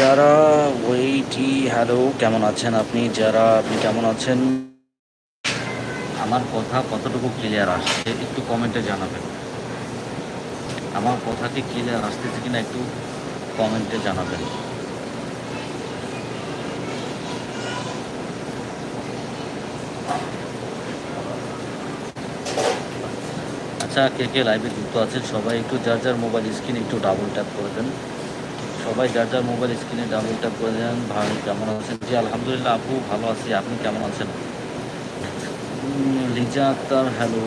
যারা ওইটি হ্যালো কেমন আছেন আপনি? যারা, আপনি কেমন আছেন? আমার কথা কতটুকু ক্লিয়ার আসছে, একটু কমেন্টে জানাবেন। আমার কথা কি ক্লিয়ার আসতেছে কিনা একটু কমেন্টে জানাবেন। আচ্ছা কে কে লাইভে যুক্ত আছেন? সবাই একটু যার যার মোবাইল স্ক্রিন একটু ডাবল ট্যাপ করে দেন। সবাই যার যার মোবাইল স্ক্রিনে ডাবল ট্যাপ করে দেন, ভাই, কেমন আছেন? জি, আলহামদুলিল্লাহ, আপু, ভালো আছি। আপনি কেমন আছেন? লিজা আক্তার হ্যালো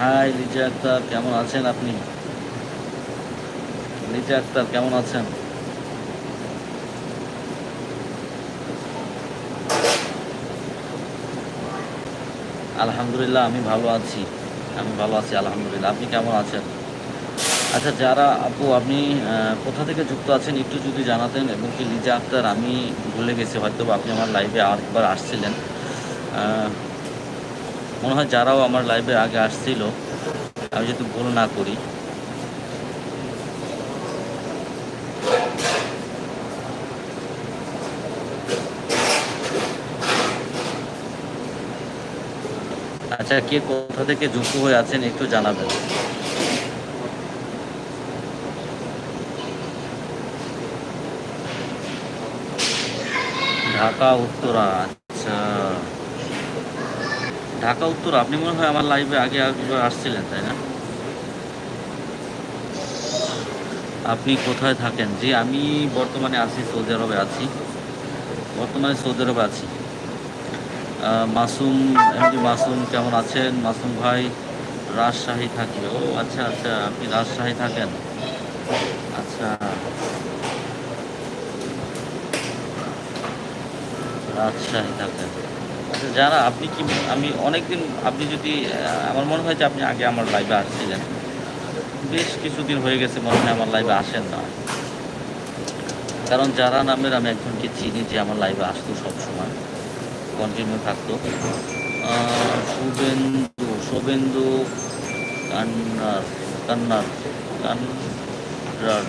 হাই লিজা আক্তার, কেমন আছেন আপনি? লিজা আক্তার, কেমন আছেন? আলহামদুলিল্লাহ, আমি ভালো আছি। আমি ভালো আছি, আলহামদুলিল্লাহ। আপনি কেমন আছেন? আচ্ছা যারা, আপু, আপনি কোথা থেকে যুক্ত আছেন একটু যদি জানাতেন এবং কি লিজা আক্তার, আমি ভুলে গেছি হয়তো আপনি আমার লাইভে আরেকবার আসছিলেন। মনে হয় যারাও আমার লাইভে আগে আসছিল, আমি যদি ভুল না করি। আচ্ছা কে কোথা থেকে যুক্ত হয়ে আছেন একটু জানাবেন। ঢাকা, উত্তরা আচ্ছা। ঢাকা, উত্তরা, আপনি মনে হয় আমার লাইভে আগে একবার আসছিলেন, তাই না? আপনি কোথায় থাকেন? জি, আমি বর্তমানে আছি, সৌদি আরবে আছি। বর্তমানে সৌদি আরবে আছি। মাসুম, এমডি মাসুম, কেমন আছেন? মাসুম ভাই, রাজশাহী থাকি। ও আচ্ছা আচ্ছা আপনি রাজশাহী থাকেন। আচ্ছা। রাজশাহী থাকেন আচ্ছা যারা, আপনি কি, আমি অনেকদিন, আপনি যদি আমার মনে হয় যে আপনি আগে আমার লাইভে আসছিলেন। বেশ কিছুদিন হয়ে গেছে, মনে হয় আমার লাইভে আসেন না। কারণ যারা নামের, আমি একজনকে চিনি যে আমার লাইভে আসতো সবসময় কন্টিনিউ থাকতো। শুভেন্দু শুভেন্দু কান্নার কান্নার কান্নার।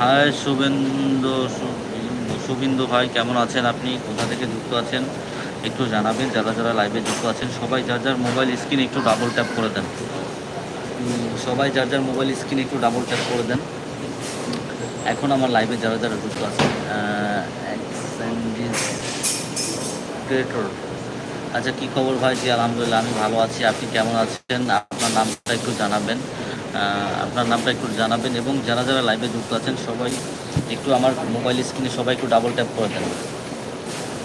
হায় শুভেন্দু শুভেন্দু ভাই, কেমন আছেন আপনি? কোথা থেকে যুক্ত আছেন? একটু জানাবেন, যারা যারা লাইভে যুক্ত আছেন, সবাই যার যার মোবাইল স্ক্রিন একটু ডাবল ট্যাপ করে দেন। সবাই যার যার মোবাইল স্ক্রিন একটু ডাবল ট্যাপ করে দেন। এখন আমার লাইভে যারা যারা যুক্ত আছেন আচ্ছা কি খবর ভাই? জি, আলহামদুলিল্লাহ, আমি ভালো আছি। আপনি কেমন আছেন? আপনার নামটা একটু জানাবেন। আপনার নামটা একটু জানাবেন এবং যারা যারা লাইভে যুক্ত আছেন সবাই একটু আমার মোবাইল স্ক্রিনে সবাই একটু ডাবল ট্যাপ করে দেন।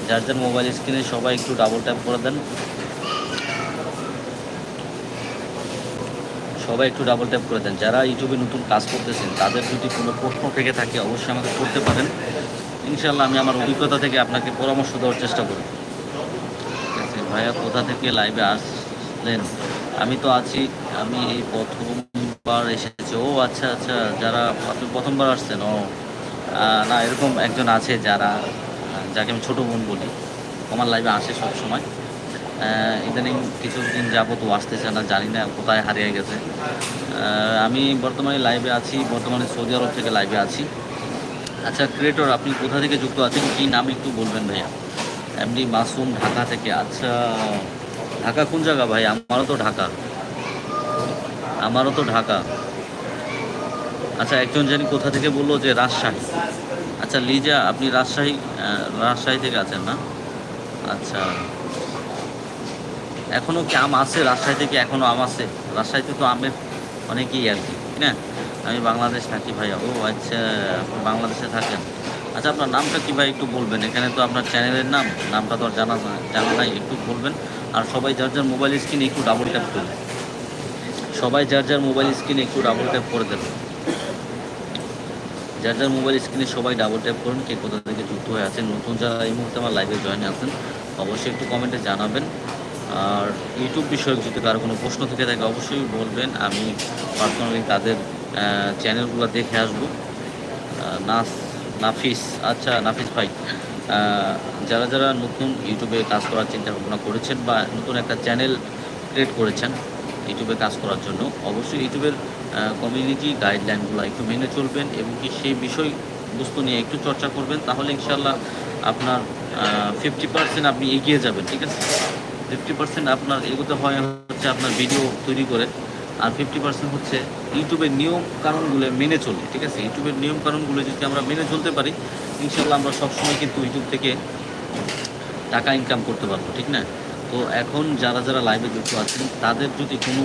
যার যার মোবাইল স্ক্রিনে সবাই একটু ডাবল ট্যাপ করে দেন। সবাই একটু ডাবল ট্যাপ করে দেন। যারা ইউটিউবে নতুন কাজ করতেছেন, তাদের যদি কোনো প্রশ্ন থেকে থাকে, অবশ্যই আমাকে করতে পারেন। ইনশাল্লাহ আমি আমার অভিজ্ঞতা থেকে আপনাকে পরামর্শ দেওয়ার চেষ্টা আছে, ভাইয়া, কোথা থেকে লাইভে আসলেন? আমি তো আছি, আমি এই প্রথমবার এসেছে। ও আচ্ছা আচ্ছা যারা আপনি প্রথমবার আসছেন, ও না, এরকম একজন আছে যারা, যাকে আমি ছোটো বোন বলি। আমার লাইভে আসে সব সময় ইদানিং কিছুদিন যাবত ও আসতেছে না, জানি না কোথায় হারিয়ে গেছে। আমি বর্তমানে লাইভে আছি, বর্তমানে সৌদি আরব থেকে লাইভে আছি। আচ্ছা ক্রিয়েটর আপনি কোথা থেকে যুক্ত আছেন? কি নাম একটু বলবেন ভাইয়া? এমনি মাসুম, ঢাকা থেকে। আচ্ছা ঢাকা কোন জায়গা ভাই? আমারও তো ঢাকা। আমারও তো ঢাকা। আচ্ছা একজন জানি কোথা থেকে বলল যে রাজশাহী। আচ্ছা লিজা, আপনি রাজশাহী রাজশাহী থেকে আছেন না? আচ্ছা। এখনও কি আম আছে? রাজশাহী থেকে এখনও আম আছে। রাজশাহীতে তো আমের অনেকই আর কি না? আমি বাংলাদেশ থাকি ভাইয়া। ও আচ্ছা আপনি বাংলাদেশে থাকেন। আচ্ছা আপনার নামটা কি ভাই একটু বলবেন? এখানে তো আপনার চ্যানেলের নাম, নামটা তো আর জানা জানা নাই, একটু বলবেন। আর সবাই যার যার মোবাইল স্ক্রিনে একটু ডাবল ট্যাপ করবেন সবাই যার যার মোবাইল স্ক্রিনে একটু ডাবল ট্যাপ করে দেবেন যার যার মোবাইল স্ক্রিনে সবাই ডাবল ট্যাপ করুন, কে কোথা থেকে যুক্ত হয়ে আছেন, নতুন যারা এই মুহূর্তে আমার লাইভে জয়েন আছেন, অবশ্যই একটু কমেন্টে জানাবেন। আর ইউটিউব বিষয়ক যদি কারও কোনো প্রশ্ন থেকে থাকে, অবশ্যই বলবেন। আমি পার্সোনালি তাদের চ্যানেলগুলো দেখে আসব। নাস, নাফিস আচ্ছা নাফিস ভাই যারা যারা নতুন ইউটিউবে কাজ করার চিন্তা ভাবনা করেছেন বা নতুন একটা চ্যানেল ক্রিয়েট করেছেন ইউটিউবে কাজ করার জন্য। অবশ্যই ইউটিউবের কমিউনিটি গাইডলাইনগুলো একটু মেনে চলবেন এবং কি সেই বিষয় বিষয়বস্তু নিয়ে একটু চর্চা করবেন, তাহলে ইনশাল্লাহ আপনার ফিফটি পার্সেন্ট আপনি এগিয়ে যাবেন, ঠিক আছে? ফিফটি পার্সেন্ট আপনার এগোতে হয় হচ্ছে আপনার ভিডিও তৈরি করে, আর ফিফটি পার্সেন্ট হচ্ছে ইউটিউবের নিয়ম কানুনগুলো মেনে চলে ঠিক আছে? ইউটিউবের নিয়ম কানুনগুলো যদি আমরা মেনে চলতে পারি ইনশাল্লাহ আমরা সবসময় কিন্তু ইউটিউব থেকে টাকা ইনকাম করতে পারব, ঠিক না? তো এখন যারা যারা লাইভে যুক্ত আছেন, তাদের যদি কোনো,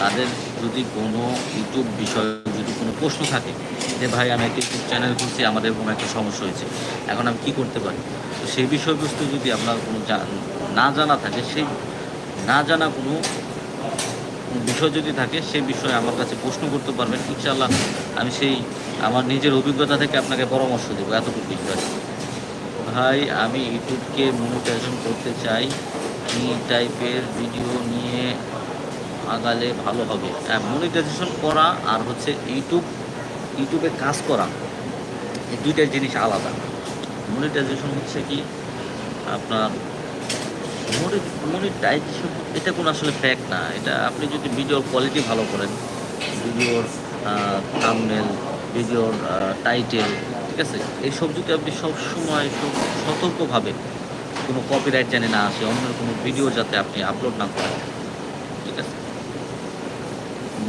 তাদের যদি কোনো ইউটিউব বিষয়ে যদি কোনো প্রশ্ন থাকে যে, ভাই, আমি একটা ইউটিউব চ্যানেল খুলছি, আমাদের এরকম একটা সমস্যা হয়েছে, এখন আমি কী করতে পারি? তো সেই বিষয়বস্তু যদি আপনার কোনো না জানা থাকে, সেই না জানা কোনো বিষয় যদি থাকে, সেই বিষয়ে আমার কাছে প্রশ্ন করতে পারবেন। ইনশাল্লাহ আমি সেই, আমার নিজের অভিজ্ঞতা থেকে আপনাকে পরামর্শ দেবো। এতটুকু বিষয় ভাই, আমি ইউটিউবকে মনিটাইজেশন করতে চাই। কী টাইপের ভিডিও নিয়ে আগালে ভালো হবে। মনিটাইজেশন করা আর হচ্ছে ইউটিউব, ইউটিউবে কাজ করা, এই দুইটা জিনিস আলাদা। মনিটাইজেশন হচ্ছে কি, আপনার মনিটাইজেশন, এটা কোনো আসলে ফ্যাক্ট না। এটা আপনি যদি ভিডিওর কোয়ালিটি ভালো করেন ভিডিওর থামনেল ভিডিওর টাইটেল ঠিক আছে? এইসব যদি আপনি সবসময় সতর্কভাবে কোনো কপিরাইট জানে না আসে, অন্যের কোনো ভিডিও যাতে আপনি আপলোড না করেন। ঠিক আছে?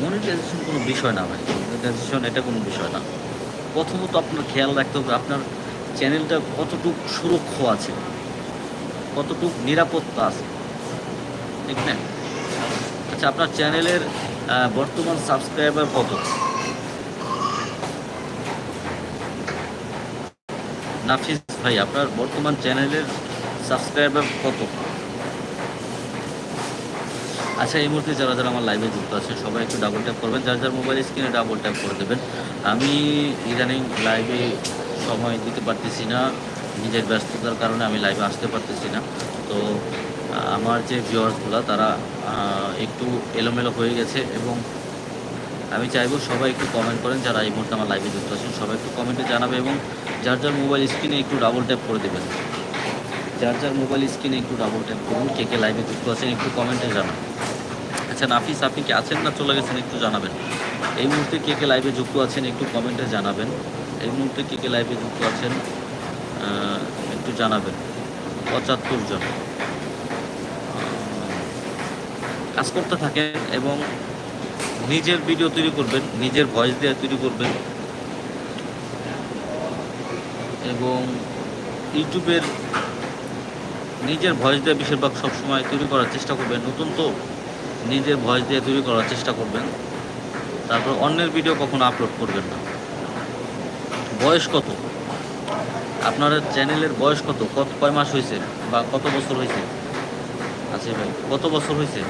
মনিটাইজেশন কোনো বিষয় না ভাই। মনিটাইজেশন এটা কোনো বিষয় না। প্রথমত আপনার খেয়াল রাখতে হবে, আপনার চ্যানেলটা কতটুকু সুরক্ষ আছে, কতটুক নিরাপত্তা আছে। ঠিক না? আচ্ছা আপনার চ্যানেলের বর্তমান সাবস্ক্রাইবার কত? নাফিস ভাই, আপনার বর্তমান চ্যানেলের সাবস্ক্রাইবার কত? আচ্ছা এই মুহূর্তে যারা যারা আমার লাইভে যুক্ত আছে সবাই একটু ডাবল ট্যাপ করবেন। যার যার মোবাইল স্ক্রিনে ডাবল ট্যাপ করে দেবেন। আমি ইদানিং লাইভে সময় দিতে পারতেছি না, নিজের ব্যস্ততার কারণে আমি লাইভে আসতে পারতেছি না। তো আমার যে ভিউয়ার্সগুলো তারা একটু এলোমেলো হয়ে গেছে এবং আমি চাইব সবাই একটু কমেন্ট করেন, যারা এই মুহূর্তে আমার লাইভে যুক্ত আছেন, সবাই একটু কমেন্টে জানাবে এবং যার যার মোবাইল স্ক্রিনে একটু ডাবল ট্যাপ করে দেবেন। যার যার মোবাইল স্ক্রিনে একটু ডাবল ট্যাপ করুন, কে কে লাইভে যুক্ত আছেন একটু কমেন্টে জানান। আচ্ছা নাফিস, আপনি কি আছেন না চলে গেছেন একটু জানাবেন? এই মুহূর্তে কে কে লাইভে যুক্ত আছেন একটু কমেন্টে জানাবেন। এই মুহূর্তে কে কে লাইভে যুক্ত আছেন একটু জানাবেন। পঁচাত্তর জন। কাজ করতে থাকেন এবং নিজের ভিডিও তৈরি করবেন, নিজের ভয়েস দিয়ে তৈরি করবেন। এবং ইউটিউবের নিজের ভয়েস দিয়ে বেশিরভাগ সবসময় তৈরি করার চেষ্টা করবেন। নতুন তো নিজের ভয়েস দিয়ে তৈরি করার চেষ্টা করবেন। তারপর অন্যের ভিডিও কখনো আপলোড করবেন না। বয়স কত? আপনার চ্যানেলের বয়স কত? কত, কয় মাস হয়েছে বা কত বছর হয়েছে আচ্ছা ভাই, কত বছর হয়েছে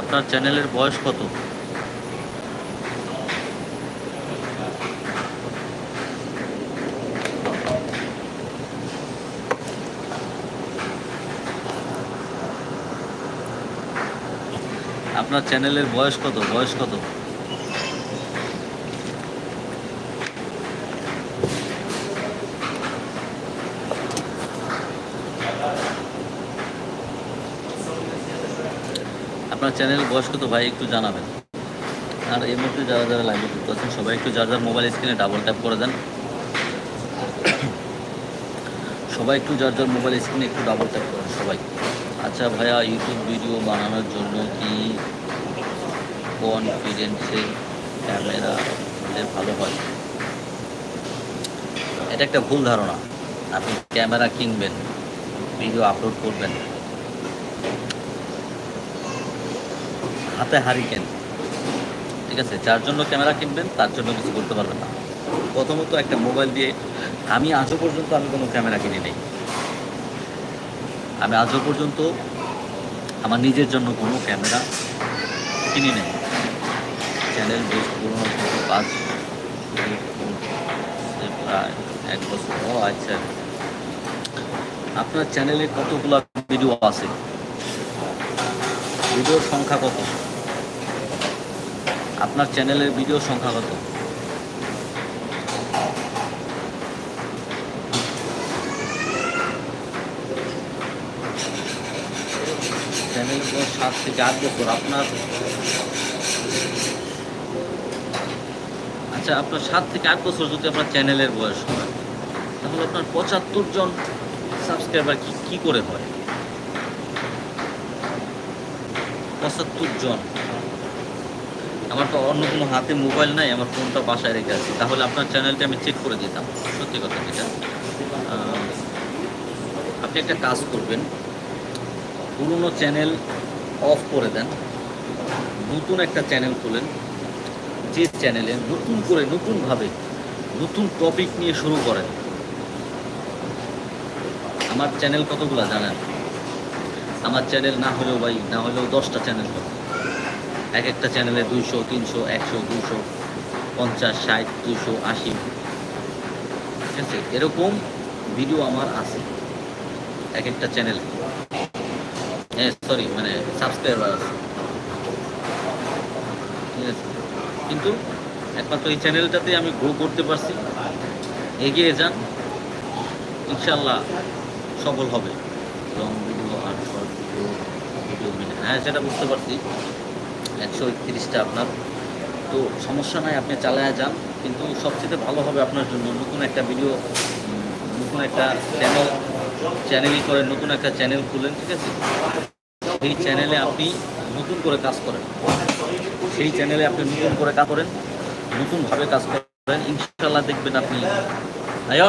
আপনার চ্যানেলের বয়স কত? আপনার চ্যানেলের বয়স কত? বয়স কত? আপনার চ্যানেলের বয়স কত ভাই, একটু জানাবেন। আর এই মুহূর্তে যারা যারা লাইভে যুক্ত আছেন, সবাই একটু যার যার মোবাইল স্ক্রিনে ডাবল ট্যাপ করে দেন। সবাই একটু যার যার মোবাইল স্ক্রিনে একটু ডাবল ট্যাপ করেন সবাই। আচ্ছা ভাইয়া ইউটিউব ভিডিও বানানোর জন্য কি কনফিডেন্সের ক্যামেরা হলে ভালো হয়? এটা একটা ভুল ধারণা। আপনি ক্যামেরা কিনবেন ভিডিও আপলোড করবেন। হাতে হারিকেন। ঠিক আছে? যার জন্য ক্যামেরা কিনবেন, তার জন্য কিছু করতে পারবেন না। প্রথমত একটা মোবাইল দিয়ে আমি আজও পর্যন্ত আমি কোনো ক্যামেরা কিনি নেই। আমি আজও পর্যন্ত আমার নিজের জন্য কোনো ক্যামেরা কিনি নেই। চ্যানেল বেশ পুরোনো কাজ প্রায় এক বছর ও আচ্ছা আপনার চ্যানেলে কতগুলো ভিডিও আছে? ভিডিওর সংখ্যা কত? আপনার চ্যানেলের ভিডিও সংখ্যা কত চ্যানেল সাত থেকে আট বছর, আপনার? আচ্ছা আপনার সাত থেকে আট বছর যদি আপনার চ্যানেলের বয়স হয়, তাহলে আপনার পঁচাত্তর জন সাবস্ক্রাইবার কি কি করে হয়? পঁচাত্তর জন। আমার তো অন্য কোনো হাতে মোবাইল নাই, আমার ফোনটা বাসায় রেখে আছি। তাহলে আপনার চ্যানেলটা আমি চেক করে দিতাম, সত্যি কথা যেটা। আপনি একটা কাজ করবেন, পুরনো চ্যানেল অফ করে দেন, নতুন একটা চ্যানেল খোলেন, যে চ্যানেলে নতুন করে, নতুনভাবে নতুন টপিক নিয়ে শুরু করেন। আমার চ্যানেল কতগুলো জানেন? আমার চ্যানেল না হলেও ভাই, না হলেও দশটা চ্যানেল হবে। এক একটা চ্যানেলে দুইশো, তিনশো, একশো দুশো পঞ্চাশ, ষাট দুশো আশি। ঠিক আছে? এরকম ভিডিও আমার আছে। এক একটা চ্যানেল হ্যাঁ সরি মানে সাবস্ক্রাইবার আছে। ঠিক আছে? কিন্তু একমাত্র এই চ্যানেলটাতে আমি গ্রো করতে পারছি। এগিয়ে যান। ইনশাল্লাহ সফল হবে। লং ভিডিও আর শর্ট ভিডিও ভিডিও মিলে হ্যাঁ সেটা বুঝতে পারছি। একশো একত্রিশটা আপনার। তো সমস্যা নাই, আপনি চালায় যান। কিন্তু সবচেয়ে ভালো হবে আপনার জন্য, নতুন একটা ভিডিও নতুন একটা চ্যানেল চ্যানেলই করেন নতুন একটা চ্যানেল খুলেন, ঠিক আছে? সেই চ্যানেলে আপনি নতুন করে কাজ করেন। সেই চ্যানেলে আপনি নতুন করে কাজ করেন, নতুনভাবে কাজ করেন। ইনশাল্লাহ দেখবেন আপনি। আয়ো?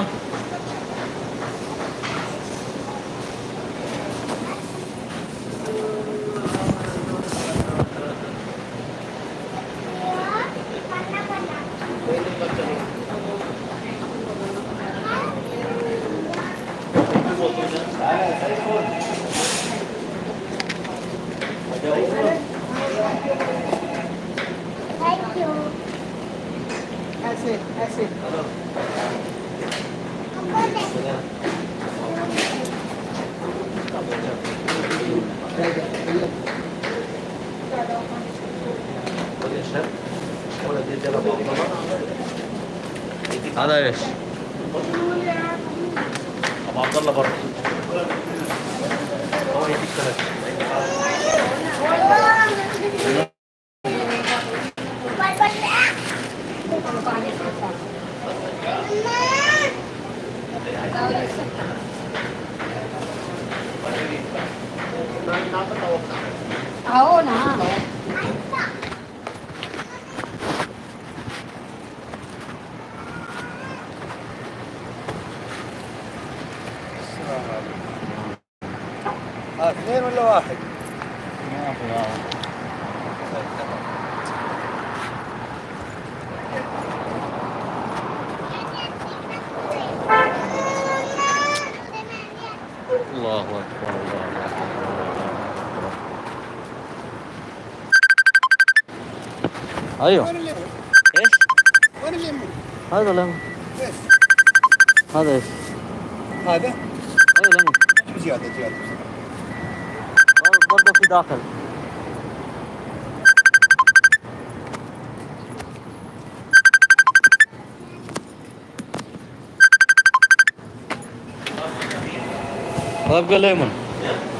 هذا ايش؟ ابو عبد الله بره هو يديك ثلاثة أيوه وين الليمون؟ إيش؟ وين الليمون؟ هذا ليمون إيش؟ هذا إيش؟ هذا؟ أيوه ليمون زيادة زيادة برضه في داخل ابقى ليمون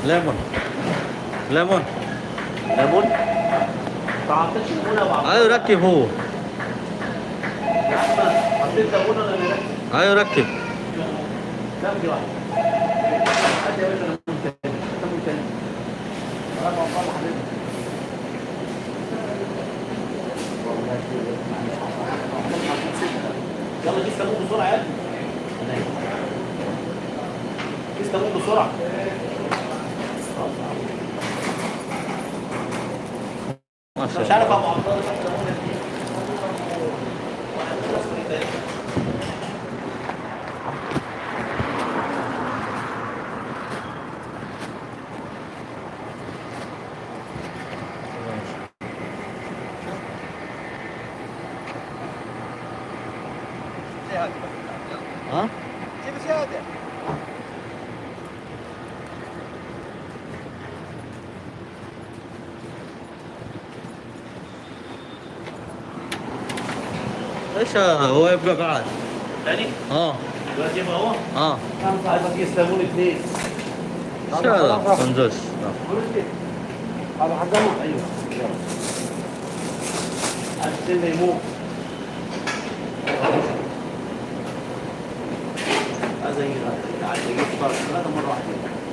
ليمون ليمون ليمون أيوه ركب هو. أيوه ركب. يلا جيب سموه بسرعة يا ابني. جيب سموه بسرعة. সারা পাবো إيش هو يبقى بعد يعني؟ آه. دلوقتي ما هو؟ آه. خمسة عايزك يسلموني اثنين؟ آه. إيش هذا؟ خنزوش أيوه. هذا حقنا؟ أيوه. عشان ليمون هذا هي هذا هي هذا مرة واحدة.